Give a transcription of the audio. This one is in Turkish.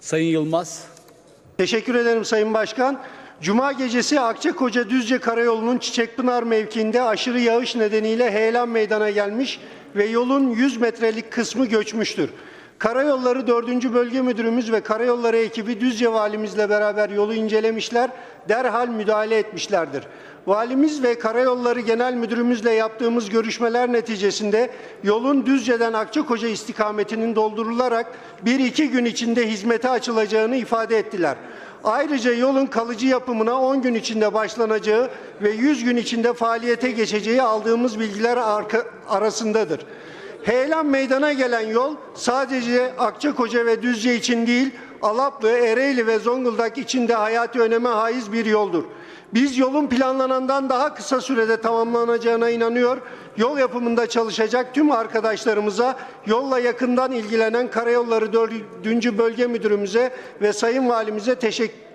Sayın Yılmaz. Teşekkür ederim Sayın Başkan. Cuma gecesi Akçakoca Düzce Karayolu'nun Çiçekpınar mevkiinde aşırı yağış nedeniyle heyelan meydana gelmiş ve yolun 100 metrelik kısmı göçmüştür. Karayolları 4. Bölge Müdürümüz ve Karayolları ekibi Düzce Valimizle beraber yolu incelemişler, derhal müdahale etmişlerdir. Valimiz ve Karayolları Genel Müdürümüzle yaptığımız görüşmeler neticesinde yolun Düzce'den Akçakoca istikametinin doldurularak 1-2 gün içinde hizmete açılacağını ifade ettiler. Ayrıca yolun kalıcı yapımına 10 gün içinde başlanacağı ve 100 gün içinde faaliyete geçeceği aldığımız bilgiler arasındadır. Heyelan meydana gelen yol sadece Akçakoca ve Düzce için değil, Alaplı, Ereğli ve Zonguldak için de hayati öneme haiz bir yoldur. Biz yolun planlanandan daha kısa sürede tamamlanacağına inanıyor. Yol yapımında çalışacak tüm arkadaşlarımıza, yolla yakından ilgilenen Karayolları 4. Bölge Müdürümüze ve Sayın Valimize teşekkür